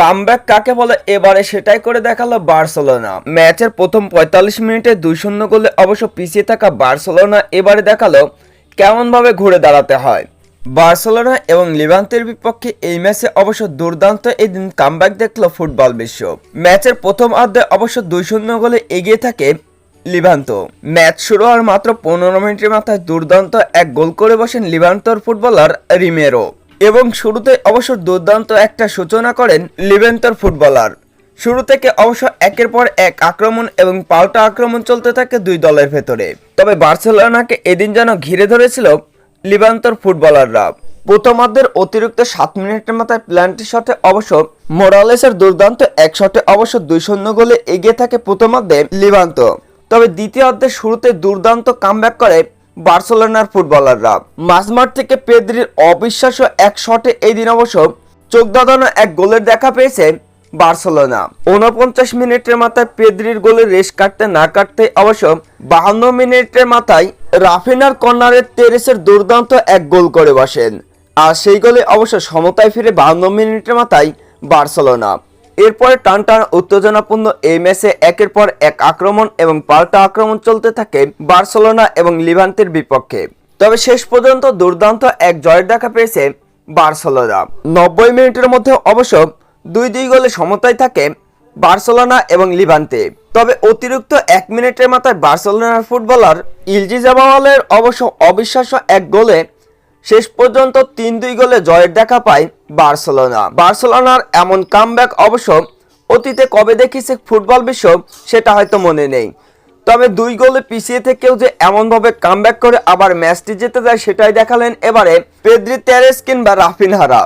Comeback কাকে বলে? এবারে সেটাই করে দেখাল বার্সেলোনা। ম্যাচের প্রথম পঁয়তাল্লিশ মিনিটে দুই শূন্য গোলে অবশ্য পিছিয়ে থাকা বার্সেলোনা এবারে দেখাল কেমনভাবে ঘুরে দাঁড়াতে হয়। বার্সেলোনা এবং লিভান্তের বিপক্ষে এই ম্যাচে অবশ্য দুর্দান্ত এদিন কামব্যাক দেখল ফুটবল বিশ্ব। ম্যাচের প্রথম অর্ধে অবশ্য দুই শূন্য গোলে এগিয়ে থাকে লিভান্ত। ম্যাচ শুরু হওয়ার মাত্র পনেরো মিনিটের মাথায় দুর্দান্ত এক গোল করে বসেন লিভান্তর ফুটবলার রিমেরো। এবং শুরুতে অবশ্য দুর্দান্ত একটা সূচনা করেন লিভেন্তর ফুটবলার। শুরু থেকে অবশ্য একের পর এক আক্রমণ এবং পাল্টা আক্রমণ চলতে থাকে দুই দলের ভেতরে। তবে বার্সেলোনাকে এদিন যেন ঘিরে ধরেছিল লিভান্তর ফুটবলাররা। প্রথমার্ধের অতিরিক্ত সাত মিনিটের মাথায় প্ল্যান্টি শটে অবশ্য মোরালেসের দুর্দান্ত এক শটে অবশ্য দুই শূন্য গোলে এগিয়ে থাকে প্রথমার্ধে লিভান্ত। তবে দ্বিতীয় অর্ধের শুরুতে দুর্দান্ত কামব্যাক করে বার্সেলোনার ফুটবলাররা। মাঝমাঠ থেকে পেদ্রির অবিশ্বাস্য এক শটে এই দিন অবশ্য চোখ এক গোলের দেখা পেয়েছে বার্সেলোনা। উনপঞ্চাশ মিনিটের মাথায় পেদ্রির গোলে রেশ কাটতে না কাটতে অবশ্য বাহান্ন মিনিটের মাথায় রাফিনার কর্নারের তেরেসের দুর্দান্ত এক গোল করে বসেন। আর সেই গোলে অবশ্য সমতায় ফিরে বাহান্ন মিনিটের মাথায় বার্সেলোনা। এরপরে টান টান উত্তেজনাপূর্ণ এই ম্যাচে একের পর এক আক্রমণ এবং পাল্টা আক্রমণ চলতে থাকে বার্সেলোনা এবং লিভান্তের বিপক্ষে। তবে শেষ পর্যন্ত দুর্দান্ত এক জয়ের দেখা পেয়েছে বার্সেলোনা। নব্বই মিনিটের মধ্যে অবশ্য দুই দুই গোলে সমতায় থাকে বার্সেলোনা এবং লিভান্তে। তবে অতিরিক্ত এক মিনিটের মাথায় বার্সেলোনার ফুটবলার ইলজি জাবাওয়ালের অবশ্য অবিশ্বাস্য এক গোলে শেষ পর্যন্ত তিন দুই গোলে জয়ের দেখা পায় বার্সেলোনা। বার্সেলোনার এমন কামব্যাক অবশ্য অতীতে কবে দেখিয়েছে ফুটবল বিশ্ব সেটা হয়তো মনে নেই। তবে দুই গোলে পিছিয়ে থেকেও যে এমনভাবে কামব্যাক করে আবার ম্যাচটি জিতে যায় সেটাই দেখালেন এবারে পেদ্রি তেরেস কিংবা রাফিন রাফিনহারা